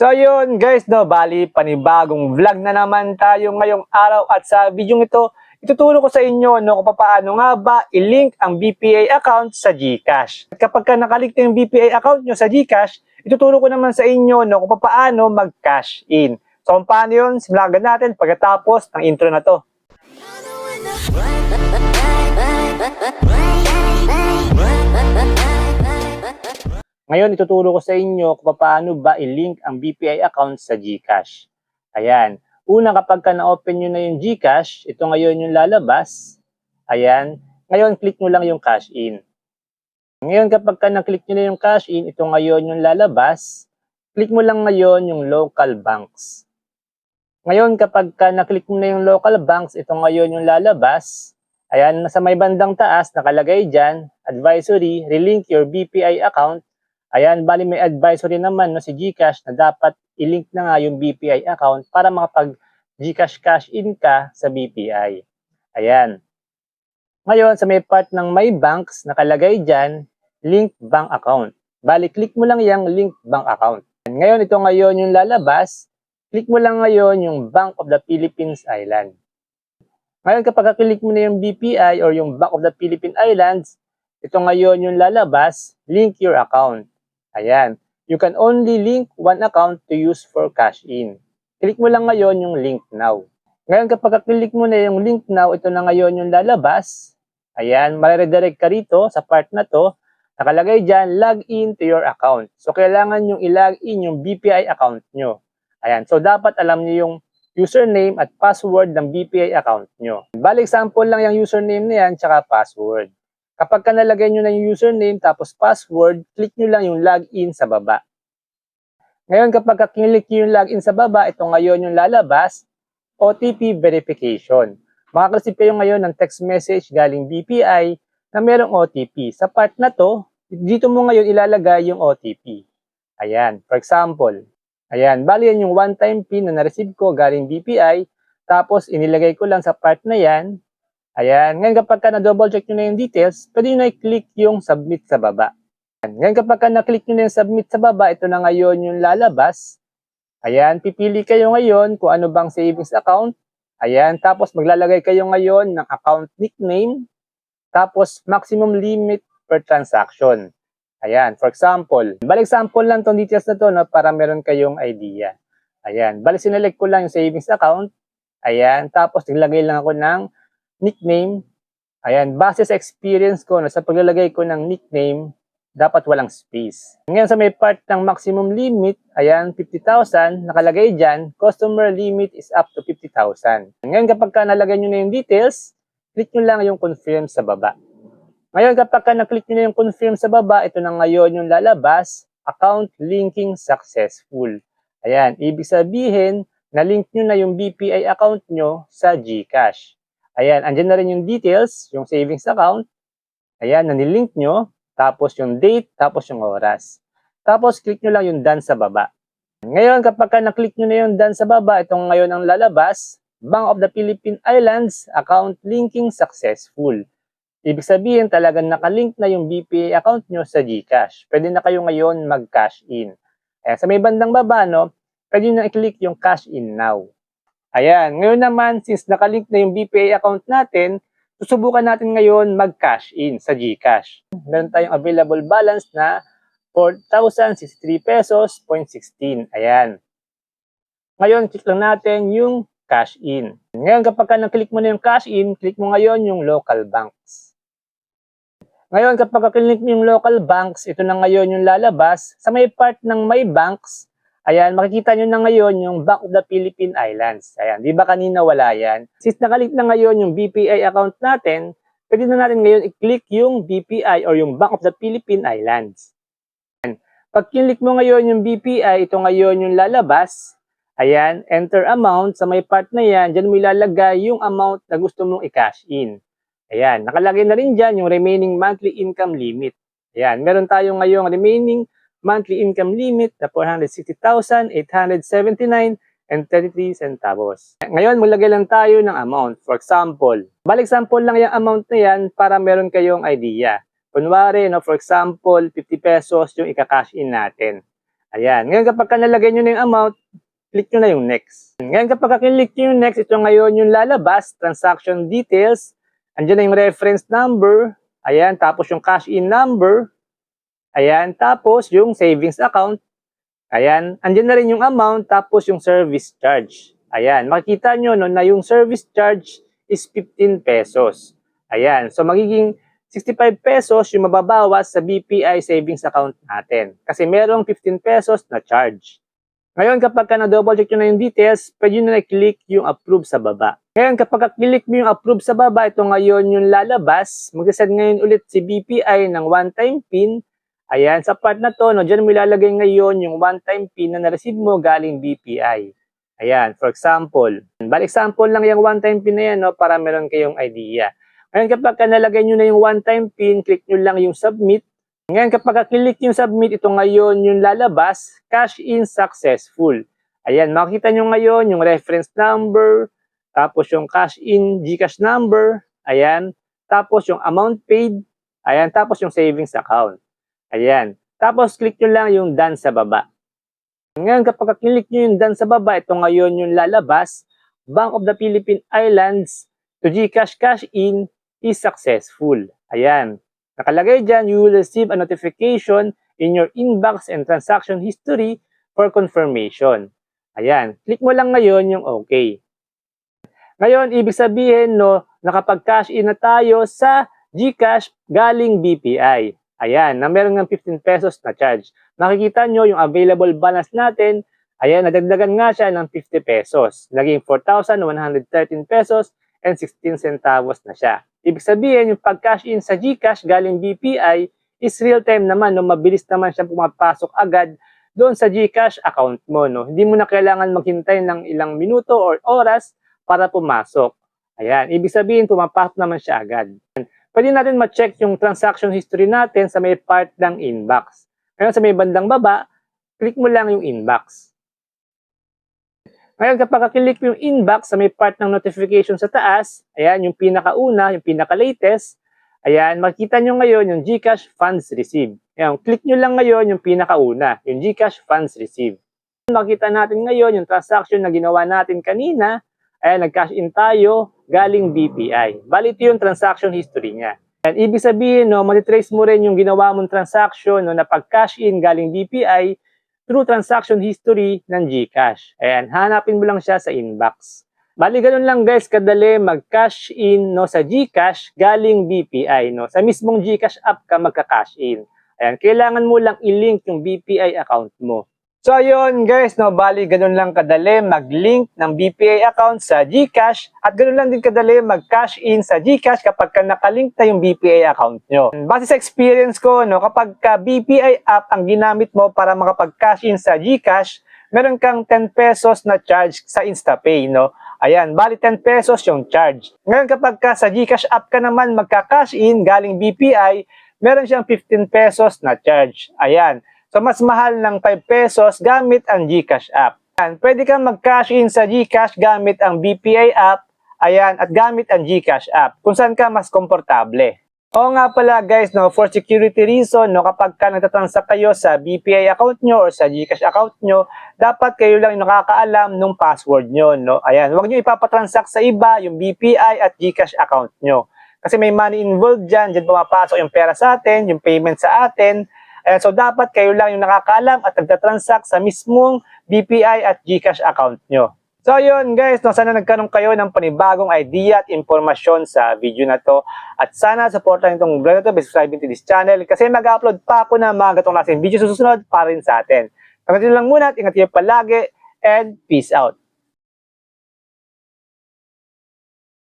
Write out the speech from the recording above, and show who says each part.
Speaker 1: So yun guys, no, bali panibagong vlog na naman tayo ngayong araw at sa video ito, ituturo ko sa inyo no, kung paano nga ba i-link ang BPA account sa GCash. At kapag ka nakalink na yung BPA account nyo sa GCash, ituturo ko naman sa inyo no, kung paano mag-cash in. So kung paano yun, simulan natin pagkatapos ng intro na to. Ngayon, ituturo ko sa inyo kung paano ba i-link ang BPI account sa GCash. Ayan. Una, kapag ka na-open nyo na yung GCash, ito ngayon yung lalabas. Ayan. Ngayon, click nyo lang yung cash in. Ngayon, kapag ka na-click nyo na yung cash in, ito ngayon yung lalabas. Click mo lang ngayon yung local banks. Ngayon, kapag ka na-click mo na yung local banks, ito ngayon yung lalabas. Ayan, nasa may bandang taas, nakalagay dyan, advisory, relink your BPI account Ayan, bali may advisory naman no, si GCash na dapat i-link na nga yung BPI account para makapag GCash cash in ka sa BPI. Ayan. Ngayon, sa may part ng My Banks, nakalagay dyan, link bank account. Bali, click mo lang yung link bank account. Ngayon, ito ngayon yung lalabas. Click mo lang ngayon yung Bank of the Philippines Island. Ngayon, kapag click mo na yung BPI or yung Bank of the Philippine Islands, ito ngayon yung lalabas, link your account. Ayan. You can only link one account to use for cash in. Click mo lang ngayon yung link now. Ngayon kapag click mo na yung link now, ito na ngayon yung lalabas. Ayan, mariredirect ka rito sa part na to. Nakalagay dyan, log in to your account. So kailangan yung i-log in yung BPI account nyo. Ayan, so dapat alam nyo yung username at password ng BPI account nyo. Balik example lang yung username na yan, tsaka password. Kapag ka nalagay nyo na yung username tapos password, click nyo lang yung login sa baba. Ngayon kapag ka click yung login sa baba, ito ngayon yung lalabas, OTP verification. Makakareceive kayo ngayon ng text message galing BPI na merong OTP. Sa part na to, dito mo ngayon ilalagay yung OTP. Ayan, for example, ayan, bali yan yung one-time PIN na na-receive ko galing BPI, tapos inilagay ko lang sa part na yan, Ayan. Ngayon kapag ka na-double check nyo na yung details, pwede nyo na i-click yung submit sa baba. Ayan. Ngayon kapag ka na-click nyo na yung submit sa baba, ito na ngayon yung lalabas. Ayan. Pipili kayo ngayon kung ano bang savings account. Ayan. Tapos maglalagay kayo ngayon ng account nickname. Tapos maximum limit per transaction. Ayan. For example, balik example lang tong details na to no, para meron kayong idea. Ayan. Balik sinelect ko lang yung savings account. Ayan. Tapos naglagay lang ako ng nickname, ayan, base sa experience ko na sa paglalagay ko ng nickname, dapat walang space. Ngayon sa may part ng maximum limit, ayan, 50,000, nakalagay dyan, customer limit is up to 50,000. Ngayon kapag ka nalagay nyo na yung details, click nyo lang yung confirm sa baba. Ngayon kapag ka na-click nyo na yung confirm sa baba, ito na ngayon yung lalabas, account linking successful. Ayan, ibig sabihin, na-link nyo na yung BPI account nyo sa GCash. Ayan, andyan na rin yung details, yung savings account. Ayan, nanilink nyo. Tapos yung date, tapos yung oras. Tapos click nyo lang yung done sa baba. Ngayon, kapag ka na-click nyo na yung done sa baba, itong ngayon ang lalabas, Bank of the Philippine Islands, account linking successful. Ibig sabihin, talagang nakalink na yung BPA account nyo sa GCash. Pwede na kayo ngayon mag-cash in. Ayan, sa may bandang baba, no, pwede nyo na i-click yung cash in now. Ayan, ngayon naman, since nakalink na yung BPA account natin, susubukan natin ngayon mag-cash in sa GCash. Meron tayong available balance na 4,063 pesos, 0.16. Ayan. Ngayon, click lang natin yung cash in. Ngayon, kapag ka na-click mo na yung cash in, click mo ngayon yung local banks. Ngayon, kapag ka-click mo yung local banks, ito na ngayon yung lalabas. Sa may part ng my banks, Ayan, makikita nyo na ngayon yung Bank of the Philippine Islands. Ayan, di ba kanina wala yan? Since nakalink na ngayon yung BPI account natin, pwede na natin ngayon i-click yung BPI or yung Bank of the Philippine Islands. Ayan. Pag kinlik mo ngayon yung BPI, ito ngayon yung lalabas. Ayan, enter amount. Sa may part na yan, dyan mo ilalagay yung amount na gusto mong i-cash in. Ayan, nakalagay na rin dyan yung remaining monthly income limit. Ayan, meron tayong ngayong remaining monthly income limit na 460,879 and 33 centavos. Ngayon, maglagay lang tayo ng amount. For example, balik example lang yung amount na yan para meron kayong idea. Kunwari, no, for example, 50 pesos yung ika-cash in natin. Ayan. Ngayon kapag ka nalagay nyo na yung amount, click nyo na yung next. Ngayon kapag ka-click nyo yung next, ito ngayon yung lalabas, transaction details. Andiyan na yung reference number. Ayan. Tapos yung cash in number. Ayan. Tapos yung savings account. Ayan. Andiyan na rin yung amount. Tapos yung service charge. Ayan. Makikita nyo no, na yung service charge is 15 pesos. Ayan. So magiging 65 pesos yung mababawas sa BPI savings account natin. Kasi merong 15 pesos na charge. Ngayon, kapag ka na-double check nyo na yung details, pwede nyo na click yung approve sa baba. Ngayon, kapag click mo yung approve sa baba, ito ngayon yung lalabas. Mag-send ngayon ulit si BPI ng one-time PIN. Ayan, sa part na to, no, dyan mo ilalagay ngayon yung one-time PIN na na-receive mo galing BPI. Ayan, for example, bali example lang yung one-time PIN na yan no, para meron kayong idea. Ngayon kapag ka nalagay nyo na yung one-time PIN, click nyo lang yung submit. Ngayon kapag ka-click yung submit, ito ngayon yung lalabas, cash in successful. Ayan, makikita nyo ngayon yung reference number, tapos yung cash in Gcash number, ayan, tapos yung amount paid, ayan, tapos yung savings account. Ayan, tapos click nyo lang yung done sa baba. Ngayon kapag ka-click nyo yung done sa baba, ito ngayon yung lalabas, Bank of the Philippine Islands to Gcash cash in is successful. Ayan. Nakalagay dyan, you will receive a notification in your inbox and transaction history for confirmation. Ayan. Click mo lang ngayon yung okay. Ngayon, ibig sabihin, no, nakapag-cash in na tayo sa Gcash galing BPI. Ayan, na meron ng 15 pesos na charge. Makikita nyo yung available balance natin. Ayan, nadagdagan nga siya ng 50 pesos. Naging 4,113 pesos and 16 centavos na siya. Ibig sabihin, yung pag-cash in sa GCash galing BPI is real time naman, no? mabilis naman siya pumapasok agad doon sa GCash account mo. No? Hindi mo na kailangan maghintay ng ilang minuto or oras para pumasok. Ayan, ibig sabihin, pumapasok naman siya agad. Pwede natin ma-check yung transaction history natin sa may part ng inbox. Ngayon sa may bandang baba, click mo lang yung inbox. Ngayon, kapag click yung inbox sa may part ng notification sa taas, ayan, yung pinakauna, yung pinaka-latest, ayan, makita nyo ngayon yung Gcash Funds Received. Ayan, click nyo lang ngayon yung pinakauna, yung Gcash Funds Received. Makita natin ngayon yung transaction na ginawa natin kanina, ayan, nag-cash in tayo galing BPI. Bali, ito yung transaction history niya. And ibig sabihin, no, matitrace mo rin yung ginawa mong transaction no, na pag-cash in galing BPI through transaction history ng GCash. Ayan, hanapin mo lang siya sa inbox. Bali, ganun lang guys, kadali mag-cash in no, sa GCash galing BPI. No? Sa mismong GCash app ka magka-cash in. Ayan, kailangan mo lang i-link yung BPI account mo. So ayun guys, no, bali ganun lang kadali mag-link ng BPI account sa GCash at ganun lang din kadali mag-cash in sa GCash kapag ka nakalink na yung BPI account nyo. Base sa experience ko, no, kapag ka BPI app ang ginamit mo para makapag-cash in sa GCash, meron kang 10 pesos na charge sa InstaPay, no? Ayan, bali 10 pesos yung charge. Ngayon kapag ka sa GCash app ka naman magka-cash in galing BPI, meron siyang 15 pesos na charge. Ayan. So, mas mahal ng 5 pesos gamit ang GCash app. Ayan, pwede kang mag-cash in sa GCash gamit ang BPI app, ayan, at gamit ang GCash app, kung saan ka mas komportable. Oo nga pala guys, no, for security reason, no, kapag ka nagtatransact kayo sa BPI account nyo or sa GCash account nyo, dapat kayo lang yung nakakaalam ng password nyo. No? Ayan, huwag nyo ipapatransact sa iba yung BPI at GCash account nyo. Kasi may money involved dyan, dyan pumapasok yung pera sa atin, yung payment sa atin, Ayan, so dapat kayo lang yung nakakaalam at nagtatransact sa mismong BPI at GCash account nyo. So yun guys, no, sana nagkaroon kayo ng panibagong idea at informasyon sa video na to. At sana supportan itong vlog na to by subscribing to this channel kasi mag-upload pa ako ng mga gatong klaseng video susunod para rin sa atin. Hanggang lang muna at ingat kayo palagi and peace out.